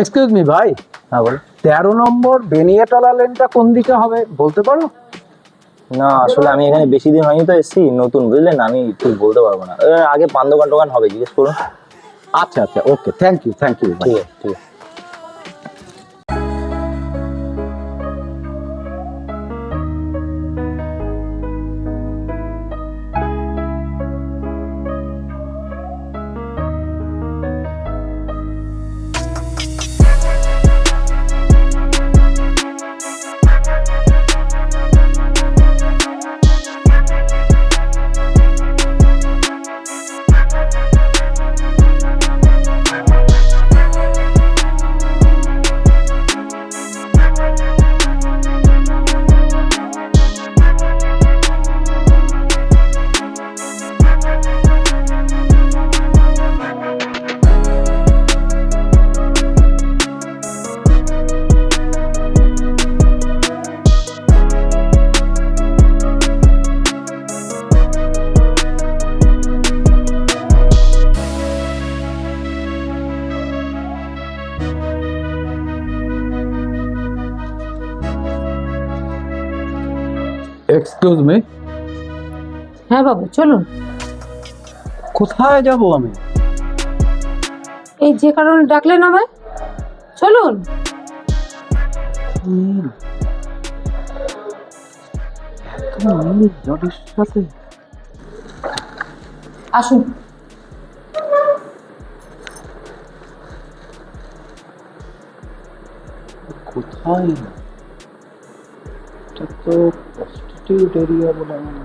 Excuse me ভাই। হ্যাঁ বল তেরো নম্বর বেনিয়াটলা লেনটা কোন দিকে হবে বলতে পারো? না আসলে আমি এখানে বেশি দিন হয়নি তো এসেছি নতুন বুঝলেন? আমি ঠিক বলতে পারব না। আগে পান দোকান টোকান হবে জিজ্ঞেস করুন। আচ্ছা আচ্ছা okay thank you thank you ঠিক আছে ঠিক আছে। এক্সকিউজ মি হ্যাঁ বাবু চলুন। কোথায় যাব আমি? এই যে কারণে ডাকলেন আমায় চলুন। জটের সাথে। আসুন। কোথায়? তো এরিয়া বলে হয়।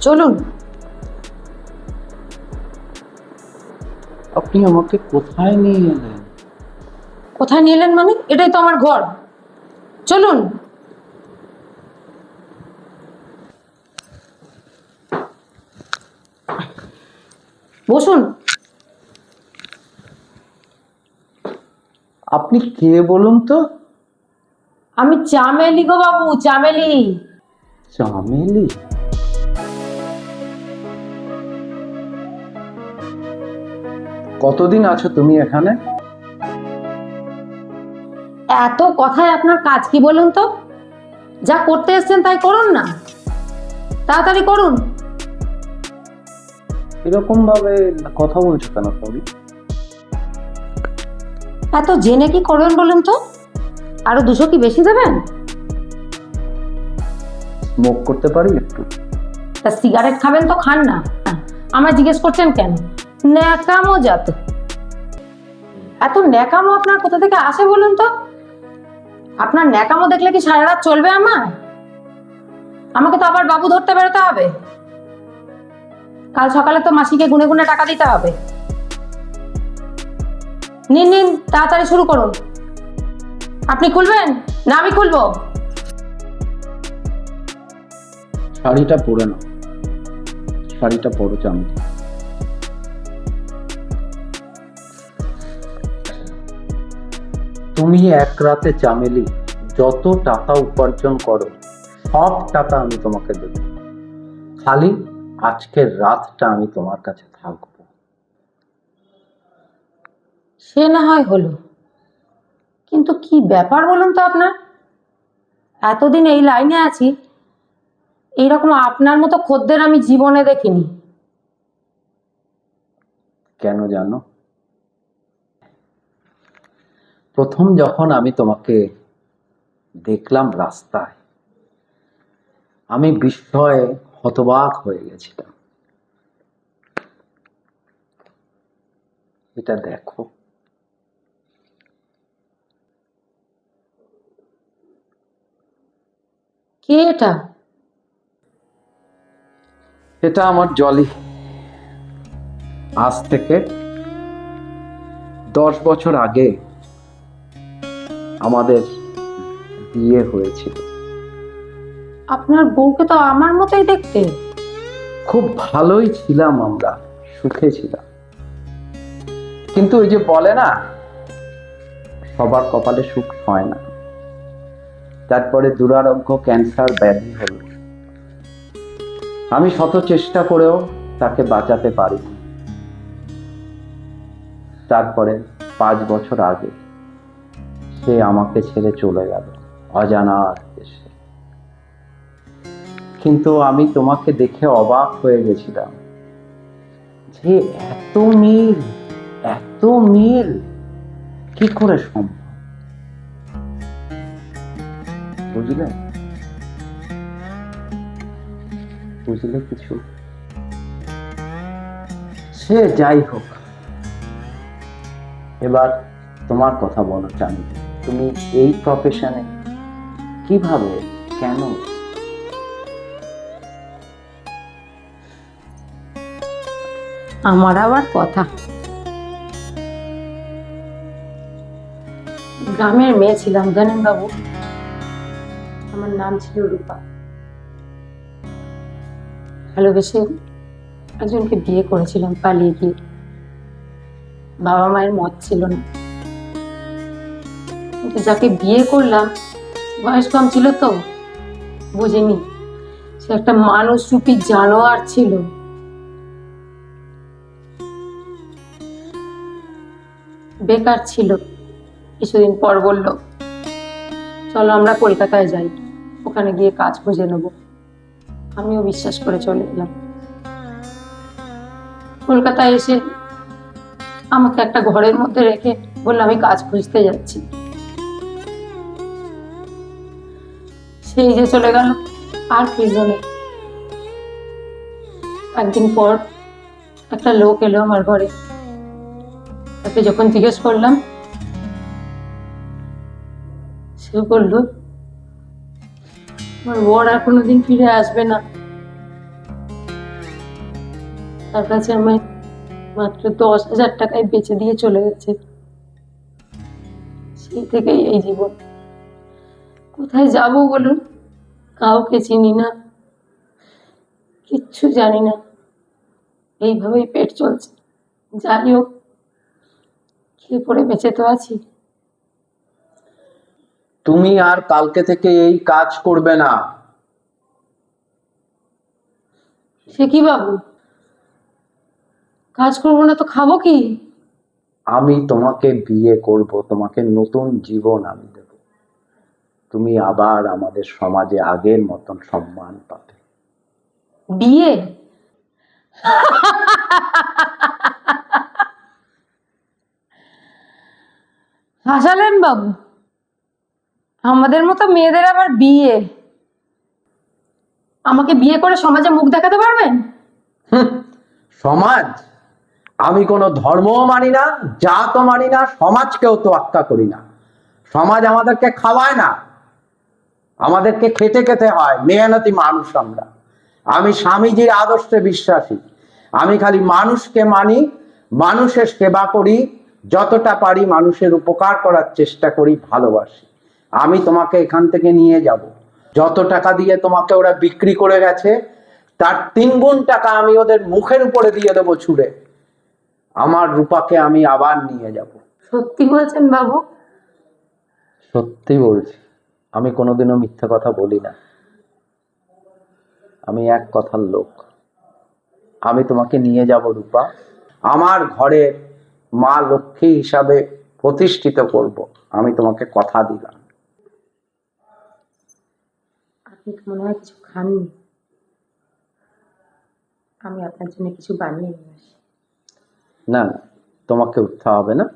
চলুন। আপনি আমাকে কোথায় নিয়ে এলেন? কোথায় নিয়ে এলেন মানে? এটাই তো আমার ঘর। চলুন। বসুন। আপনি কে বলুন তো? আমি চামেলি গো বাবু চামেলি। চামেলি? কতদিন আছো তুমি এখানে? এত কথায় আপনার কাজ কি বলুন তো? যা করতে এসছেন তাই করুন না। তাড়াতাড়ি করুন। এরকম ভাবে কথা বলছো কেন সরি এত জেনে কি করবেন বলুন তো? আরও দুশো কি বেশি দেবেন? স্মোক করতে পারি একটু? তা সিগারেট খাবেন তো খান না। আমায় জিজ্ঞেস করছেন কেন? ন্যাকামো জাত এত ন্যাকামো আপনার কোথা থেকে আসে বলুন তো? আপনার ন্যাকামো দেখলে কি সারা রাত চলবে আমার আমাকে তো আবার বাবু ধরতে বেরোতে হবে। কাল সকালে তো মাসিকে গুনে গুনে টাকা দিতে হবে। নিন নিন, তাড়াতাড়ি শুরু করুন। আপনি খুলবেন? না, আমি খুলবো। শাড়িটা পরে নাও। শাড়িটা পরো চামেলি তুমি এক রাতে চামেলি, যত টাকা উপার্জন করো, সব টাকা আমি তোমাকে দেব। খালি আজকের রাতটা আমি তোমার কাছে থাকব। সে না হয় হলো। কিন্তু কি ব্যাপার বলুন তো আপনার? এতদিন এই লাইনে আছি, এইরকম আপনার মতো খদ্দের আমি জীবনে দেখিনি। কেন জানো? প্রথম যখন আমি তোমাকে দেখলাম রাস্তায়, আমি বিস্ময়ে হতবাক হয়ে গেছিলাম। এটা দেখো। কে এটা? এটা আমার জলি। আজ থেকে দশ বছর আগে আমাদের বিয়ে হয়েছিল। আপনার বউকে তো আমার মতোই দেখতে। খুব ভালোই ছিলাম আমরা সুখে ছিলাম। কিন্তু ওই যে বলে না সবার কপালে সুখ হয় না। তারপরে দুরারোগ্য ক্যান্সার ব্যাধি হলো। আমি শত চেষ্টা করেও তাকে বাঁচাতে পারি তারপরে পাঁচ বছর আগে সে আমাকে ছেড়ে চলে গেল অজানার দেশে। কিন্তু আমি তোমাকে দেখে অবাক হয়ে গেছিলাম যে এত মিল এত মিল, কি করে সম্ভব? বুঝলে বুঝলে কিছু? সে যাই হোক এবার তোমার কথা বলো জানি তুমি এই প্রফেশনে কীভাবে কেন? আমার আবার কথা? গ্রামের মেয়ে ছিলাম জানেন বাবু? নাম ছিল রূপা। ভালোবেসে একজনকে বিয়ে করেছিলাম, পালিয়ে গিয়ে। বাবা মায়ের মত ছিল না। কিন্তু যাকে বিয়ে করলাম, বয়স কম ছিল তো, বুঝিনি। সে একটা মানুষ রূপী জানোয়ার ছিল। বেকার ছিল। কিছুদিন পর বলল, চলো আমরা কলকাতায় যাই। ওখানে গিয়ে কাজ খুঁজে নেব। আমিও বিশ্বাস করে চলে এলাম। কলকাতায় এসে আমাকে একটা ঘরের মধ্যে রেখে বলল, আমি কাজ খুঁজতে যাচ্ছি। সেই যে চলে গেল, আর ফিরল একদিন পর একটা লোক এলো আমার ঘরে। তাকে যখন জিজ্ঞেস করলাম, সে বলল আমার বর আর কোনোদিন ফিরে আসবে না। তার কাছে আমায় মাত্র দশ হাজার টাকায় বেচে দিয়ে চলে গেছে। সেই থেকেই এই জীবন। কোথায় যাব বলুন? কাউকে চিনি না। কিচ্ছু জানি না। এইভাবেই পেট চলছে। যাই হোক, খেয়ে পড়ে বেঁচে তো আছি। তুমি আর কালকে থেকে এই কাজ করবে না। সে কি বাবু? কাজ করব না তো খাব কি? আমি তোমাকে বিয়ে করব তোমাকে নতুন জীবন আমি দেব। তুমি আবার আমাদের সমাজে আগের মতন সম্মান পাবে। বিয়ে? হাসালেন বাবু। আমাদের মতো মেয়েদের আবার বিয়ে? আমাকে বিয়ে করে সমাজে মুখ দেখাতে পারবেন? সমাজ। আমি কোনো ধর্মও মানি না, জাতও মানি না, সমাজকেও তো আক্কা করি না। সমাজ আমাদেরকে খাওয়ায় না। আমাদেরকে খেতে খেতে হয়, মেহনতি মানুষ আমরা। আমি স্বামীজির আদর্শে বিশ্বাসী। আমি খালি মানুষকে মানি, মানুষের সেবা করি, যতটা পারি মানুষের উপকার করার চেষ্টা করি, ভালোবাসি। আমি তোমাকে এখান থেকে নিয়ে যাব। যত টাকা দিয়ে তোমাকে ওরা বিক্রি করে গেছে তার তিন গুণ টাকা আমি ওদের মুখের উপরে দিয়ে দেবো ছুড়ে। আমার রূপাকে আমি আবার নিয়ে যাব। সত্যি বলছেন বাবু? সত্যি বলছি। আমি কোনোদিনও মিথ্যা কথা বলি না। আমি এক কথার লোক। আমি তোমাকে নিয়ে যাব রূপা। আমার ঘরের মা লক্ষ্মী হিসাবে প্রতিষ্ঠিত করব। আমি তোমাকে কথা দিলাম। তো মনে হয় কিছু খাননি। আমি আপনার জন্য কিছু বানিয়ে নিয়ে আসি। না, তোমাকে উঠতে হবে না।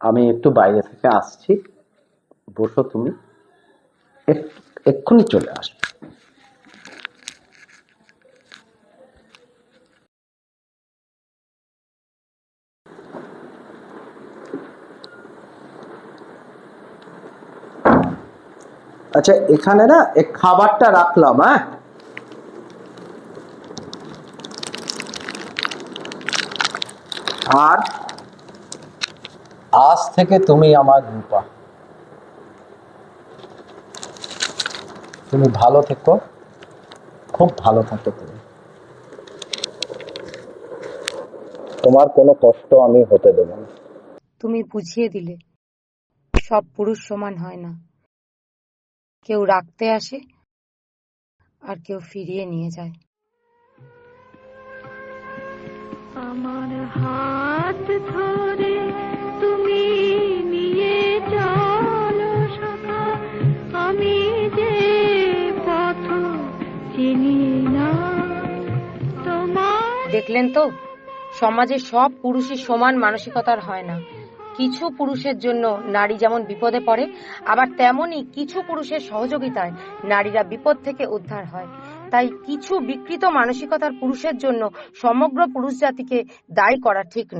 আমি একটু বাইরে থেকে আসছি। বসো তুমি। এক- এক্ষুনি চলে আসো আচ্ছা এখানে না এই খাবারটা রাখলাম হ্যাঁ? আর আজ থেকে তুমি আমার রূপা। তুমি ভালো থেকো, খুব ভালো থাকো তুমি। তোমার কোনো কষ্ট আমি হতে দেবো না। তুমি বুঝিয়ে দিলে, সব পুরুষ সমান হয় না। কেউ রাখতে আসে আর কেউ ফিরিয়ে নিয়ে যায়। আমার হাত ধরে তুমি নিয়ে চলো সখা। আমি যে পথ চিনি না। তোমার দেখলেন তো সমাজে সব পুরুষই সমান মানসিকতার হয় না। কিছু পুরুষের জন্য নারী যেমন বিপদে পড়ে, আবার তেমনই কিছু পুরুষের সহযোগিতায় নারীরা বিপদ থেকে উদ্ধার হয়। তাই কিছু বিকৃত মানসিকতার পুরুষের জন্য সমগ্র পুরুষ জাতিকে দায়ী করা ঠিক